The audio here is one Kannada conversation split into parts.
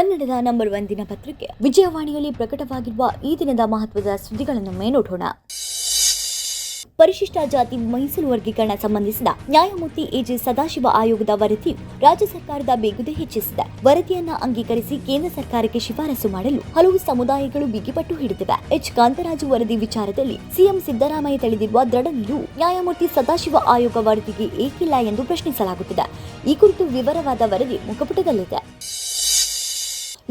ಕನ್ನಡದ ನಂಬರ್ ಒನ್ ದಿನಪತ್ರಿಕೆ ವಿಜಯವಾಣಿಯಲ್ಲಿ ಪ್ರಕಟವಾಗಿರುವ ಈ ದಿನದ ಮಹತ್ವದ ಸುದ್ದಿಗಳನ್ನು ಮೇನೋಡೋಣ ಪರಿಶಿಷ್ಟ ಜಾತಿ ಮೀಸಲು ವರ್ಗೀಕರಣ ಸಂಬಂಧಿಸಿದ ನ್ಯಾಯಮೂರ್ತಿ ಎಜೆ ಸದಾಶಿವ ಆಯೋಗದ ವರದಿಯು ರಾಜ್ಯ ಸರ್ಕಾರದ ಬೇಗುದೆ ಹೆಚ್ಚಿಸಿದೆ. ವರದಿಯನ್ನ ಅಂಗೀಕರಿಸಿ ಕೇಂದ್ರ ಸರ್ಕಾರಕ್ಕೆ ಶಿಫಾರಸು ಮಾಡಲು ಹಲವು ಸಮುದಾಯಗಳು ಬಿಗಿಪಟ್ಟು ಹಿಡಿದಿವೆ. ಎಚ್. ಕಾಂತರಾಜು ವರದಿ ವಿಚಾರದಲ್ಲಿ ಸಿಎಂ ಸಿದ್ದರಾಮಯ್ಯ ತಳೆದಿರುವ ದೃಢ ನಿಲುವು ನ್ಯಾಯಮೂರ್ತಿ ಸದಾಶಿವ ಆಯೋಗ ವರದಿಗೆ ಏಕಿಲ್ಲ ಎಂದು ಪ್ರಶ್ನಿಸಲಾಗುತ್ತಿದೆ. ಈ ಕುರಿತು ವಿವರವಾದ ವರದಿ ಮುಖಪುಟದಲ್ಲಿದೆ.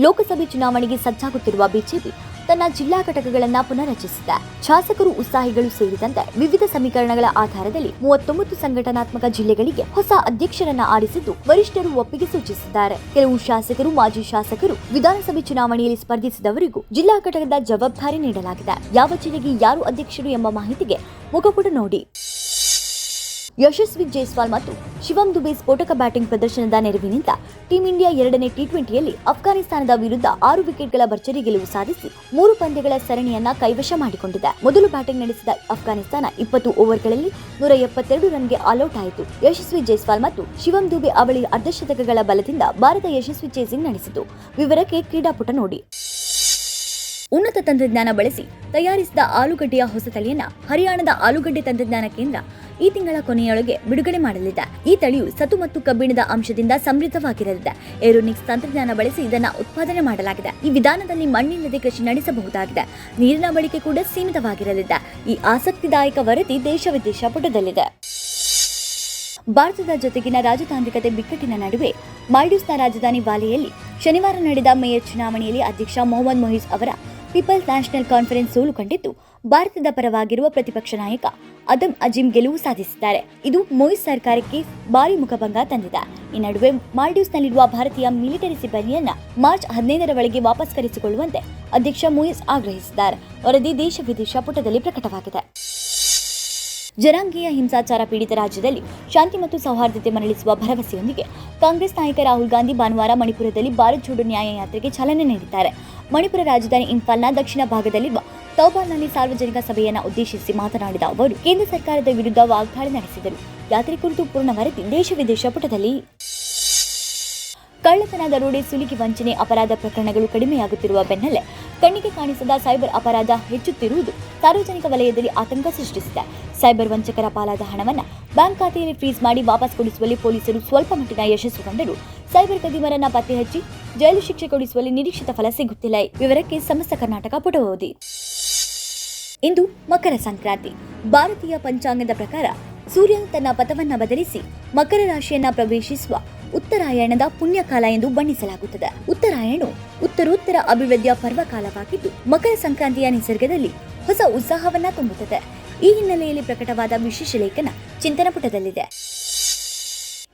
ಲೋಕಸಭೆ ಚುನಾವಣೆಗೆ ಸಜ್ಜಾಗುತ್ತಿರುವ ಬಿಜೆಪಿ ತನ್ನ ಜಿಲ್ಲಾ ಘಟಕಗಳನ್ನು ಪುನರ್ರಚಿಸಿದೆ. ಶಾಸಕರು, ಉತ್ಸಾಹಿಗಳು ಸೇರಿದಂತೆ ವಿವಿಧ ಸಮೀಕರಣಗಳ ಆಧಾರದಲ್ಲಿ ಮೂವತ್ತೊಂಬತ್ತು ಸಂಘಟನಾತ್ಮಕ ಜಿಲ್ಲೆಗಳಿಗೆ ಹೊಸ ಅಧ್ಯಕ್ಷರನ್ನ ಆರಿಸಿದ್ದು ವರಿಷ್ಠರು ಒಪ್ಪಿಗೆ ಸೂಚಿಸಿದ್ದಾರೆ. ಕೆಲವು ಶಾಸಕರು, ಮಾಜಿ ಶಾಸಕರು ವಿಧಾನಸಭೆ ಚುನಾವಣೆಯಲ್ಲಿ ಸ್ಪರ್ಧಿಸಿದವರಿಗೂ ಜಿಲ್ಲಾ ಘಟಕದ ಜವಾಬ್ದಾರಿ ನೀಡಲಾಗಿದೆ. ಯಾವ ಜಿಲ್ಲೆಗೆ ಯಾರು ಅಧ್ಯಕ್ಷರು ಎಂಬ ಮಾಹಿತಿಗೆ ಮುಖಪುಟ ನೋಡಿ. ಯಶಸ್ವಿ ಜೈಸ್ವಾಲ್ ಮತ್ತು ಶಿವಂ ದುಬೆ ಸ್ಫೋಟಕ ಬ್ಯಾಟಿಂಗ್ ಪ್ರದರ್ಶನದ ನೆರವಿನಿಂದ ಟೀಂ ಇಂಡಿಯಾ ಎರಡನೇ ಟಿ ಟ್ವೆಂಟಿಯಲ್ಲಿ ಅಫ್ಘಾನಿಸ್ತಾನದ ವಿರುದ್ಧ ಆರು ವಿಕೆಟ್ಗಳ ಭರ್ಜರಿ ಗೆಲುವು ಸಾಧಿಸಿ ಮೂರು ಪಂದ್ಯಗಳ ಸರಣಿಯನ್ನ ಕೈವಶ ಮಾಡಿಕೊಂಡಿದೆ. ಮೊದಲು ಬ್ಯಾಟಿಂಗ್ ನಡೆಸಿದ ಅಫ್ಘಾನಿಸ್ತಾನ ಇಪ್ಪತ್ತು ಓವರ್ಗಳಲ್ಲಿ ನೂರ ಎಪ್ಪತ್ತೆರಡು ರನ್ಗೆ ಆಲ್ಔಟ್ ಆಯಿತು. ಯಶಸ್ವಿ ಜೈಸ್ವಾಲ್ ಮತ್ತು ಶಿವಂ ದುಬೆ ಅವಳಿ ಅರ್ಧಶತಕಗಳ ಬಲದಿಂದ ಭಾರತ ಯಶಸ್ವಿ ಚೇಸಿಂಗ್ ನಡೆಸಿತು. ವಿವರಕ್ಕೆ ಕ್ರೀಡಾಪುಟ ನೋಡಿ. ಉನ್ನತ ತಂತ್ರಜ್ಞಾನ ಬಳಸಿ ತಯಾರಿಸಿದ ಆಲೂಗಡ್ಡೆಯ ಹೊಸ ತಳಿಯನ್ನ ಹರಿಯಾಣದ ಆಲೂಗಡ್ಡೆ ತಂತ್ರಜ್ಞಾನ ಕೇಂದ್ರ ಈ ತಿಂಗಳ ಕೊನೆಯೊಳಗೆ ಬಿಡುಗಡೆ ಮಾಡಲಿದೆ. ಈ ತಳಿಯು ಸತು ಮತ್ತು ಕಬ್ಬಿಣದ ಅಂಶದಿಂದ ಸಮೃದ್ಧವಾಗಿರಲಿದೆ. ಏರೋನಿಕ್ಸ್ ತಂತ್ರಜ್ಞಾನ ಬಳಸಿ ಇದನ್ನ ಉತ್ಪಾದನೆ ಮಾಡಲಾಗಿದೆ. ಈ ವಿಧಾನದಲ್ಲಿ ಮಣ್ಣಿಲ್ಲದೆ ಕೃಷಿ ನಡೆಸಬಹುದಾಗಿದೆ. ನೀರಿನ ಬಳಕೆ ಕೂಡ ಸೀಮಿತವಾಗಿರಲಿದೆ. ಈ ಆಸಕ್ತಿದಾಯಕ ವರದಿ ದೇಶ ವಿದೇಶ ಪುಟದಲ್ಲಿದೆ. ಭಾರತದ ಜೊತೆಗಿನ ರಾಜತಾಂತ್ರಿಕತೆ ಬಿಕ್ಕಟ್ಟಿನ ನಡುವೆ ಮಾಲ್ಡೀವ್ಸ್ನ ರಾಜಧಾನಿ ಬಾಲಿಯಲ್ಲಿ ಶನಿವಾರ ನಡೆದ ಮೇಯರ್ ಚುನಾವಣೆಯಲ್ಲಿ ಅಧ್ಯಕ್ಷ ಮೊಹಮ್ಮದ್ ಮೊಹಿಸ್ ಅವರ ಪೀಪಲ್ಸ್ ನ್ಯಾಷನಲ್ ಕಾನ್ಫರೆನ್ಸ್ ಸೋಲು ಕಂಡಿದ್ದು ಭಾರತದ ಪರವಾಗಿರುವ ಪ್ರತಿಪಕ್ಷ ನಾಯಕ ಅದಮ್ ಅಜಿಮ್ ಗೆಲುವು ಸಾಧಿಸಿದ್ದಾರೆ. ಇದು ಮೊಯಿಸ್ ಸರ್ಕಾರಕ್ಕೆ ಭಾರಿ ಮುಖಭಂಗ ತಂದಿದೆ. ಈ ನಡುವೆ ಮಾಲ್ಡೀವ್ಸ್ನಲ್ಲಿರುವ ಭಾರತೀಯ ಮಿಲಿಟರಿ ಸಿಬ್ಬಂದಿಯನ್ನ ಮಾರ್ಚ್ ಹದಿನೈದರ ಒಳಗೆ ವಾಪಸ್ ಕರೆಸಿಕೊಳ್ಳುವಂತೆ ಅಧ್ಯಕ್ಷ ಮೊಯಿಸ್ ಆಗ್ರಹಿಸಿದ್ದಾರೆ. ವರದಿ ದೇಶ ವಿದೇಶ ಪುಟದಲ್ಲಿ ಪ್ರಕಟವಾಗಿದೆ. ಜನಾಂಗೀಯ ಹಿಂಸಾಚಾರ ಪೀಡಿತ ರಾಜ್ಯದಲ್ಲಿ ಶಾಂತಿ ಮತ್ತು ಸೌಹಾರ್ದತೆ ಮರಳಿಸುವ ಭರವಸೆಯೊಂದಿಗೆ ಕಾಂಗ್ರೆಸ್ ನಾಯಕ ರಾಹುಲ್ ಗಾಂಧಿ ಭಾನುವಾರ ಮಣಿಪುರದಲ್ಲಿ ಭಾರತ್ ಜೋಡೋ ನ್ಯಾಯ ಯಾತ್ರೆಗೆ ಚಾಲನೆ ನೀಡಿದ್ದಾರೆ. ಮಣಿಪುರ ರಾಜಧಾನಿ ಇಂಫಾಲ್ನ ದಕ್ಷಿಣ ಭಾಗದಲ್ಲಿರುವ ತೌಬಾಲ್ನಲ್ಲಿ ಸಾರ್ವಜನಿಕ ಸಭೆಯನ್ನು ಉದ್ದೇಶಿಸಿ ಮಾತನಾಡಿದ ಅವರು, ಕೇಂದ್ರ ಸರ್ಕಾರದ ವಿರುದ್ಧ ವಾಗ್ದಾಳಿ ನಡೆಸಿದರು. ಯಾತ್ರೆ ಕುರಿತು ಪೂರ್ಣ ವರದಿ ದೇಶ ವಿದೇಶ ಪುಟದಲ್ಲಿ. ಕಳ್ಳತನ ದರೋಡೆ ಸುಲಿಗೆ ವಂಚನೆ ಅಪರಾಧ ಪ್ರಕರಣಗಳು ಕಡಿಮೆಯಾಗುತ್ತಿರುವ ಬೆನ್ನಲ್ಲೇ ಕಣ್ಣಿಗೆ ಕಾಣಿಸದ ಸೈಬರ್ ಅಪರಾಧ ಹೆಚ್ಚುತ್ತಿರುವುದು ಸಾರ್ವಜನಿಕ ವಲಯದಲ್ಲಿ ಆತಂಕ ಸೃಷ್ಟಿಸಿದೆ. ಸೈಬರ್ ವಂಚಕರ ಪಾಲಾದ ಹಣವನ್ನು ಬ್ಯಾಂಕ್ ಖಾತೆಯಲ್ಲಿ ಫ್ರೀಸ್ ಮಾಡಿ ವಾಪಸ್ ಕೊಡಿಸುವಲ್ಲಿ ಪೊಲೀಸರು ಸ್ವಲ್ಪ ಮಟ್ಟಿನ ಯಶಸ್ಸು ಕಂಡರು. ಸೈಬರ್ ಕದಿಮರನ್ನ ಪತ್ತೆ ಹಚ್ಚಿ ಜೈಲು ಶಿಕ್ಷೆ ಕೊಡಿಸುವಲ್ಲಿ ನಿರೀಕ್ಷಿತ ಫಲ ಸಿಗುತ್ತಿಲ್ಲ. ವಿವರಕ್ಕೆ ಸಮಸ್ತ ಕರ್ನಾಟಕ ಪುಟ ಇಂದು ಮಕರ ಸಂಕ್ರಾಂತಿ. ಭಾರತೀಯ ಪಂಚಾಂಗದ ಪ್ರಕಾರ ಸೂರ್ಯ ತನ್ನ ಪಥವನ್ನ ಬದಲಿಸಿ ಮಕರ ರಾಶಿಯನ್ನ ಪ್ರವೇಶಿಸುವ ಉತ್ತರಾಯಣದ ಪುಣ್ಯಕಾಲ ಎಂದು ಬಣ್ಣಿಸಲಾಗುತ್ತದೆ. ಉತ್ತರಾಯಣ ಉತ್ತರೋತ್ತರ ಅಭಿವೃದ್ಧಿಯ ಪರ್ವಕಾಲವಾಗಿದ್ದು, ಮಕರ ಸಂಕ್ರಾಂತಿಯ ನಿಸರ್ಗದಲ್ಲಿ ಹೊಸ ಉತ್ಸಾಹವನ್ನ ತುಂಬುತ್ತದೆ. ಈ ಹಿನ್ನೆಲೆಯಲ್ಲಿ ಪ್ರಕಟವಾದ ವಿಶೇಷ ಲೇಖನ ಚಿಂತನ ಪುಟದಲ್ಲಿದೆ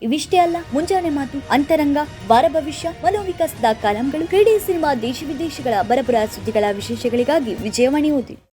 ಇವಿಷ್ಟೇ ಅಲ್ಲ, ಮುಂಜಾನೆ ಮಾತು, ಅಂತರಂಗ, ವಾರ ಭವಿಷ್ಯ ಮನೋವಿಕಾಸದ ಕಾಲಂಗಳು ಕ್ರೀಡೆ ಸಿನಿಮಾ ದೇಶ ವಿದೇಶಗಳ ಬರಬರ ಸುದ್ದಿಗಳ ವಿಶೇಷಗಳಿಗಾಗಿ ವಿಜಯವಾಣಿ ಓದಿ.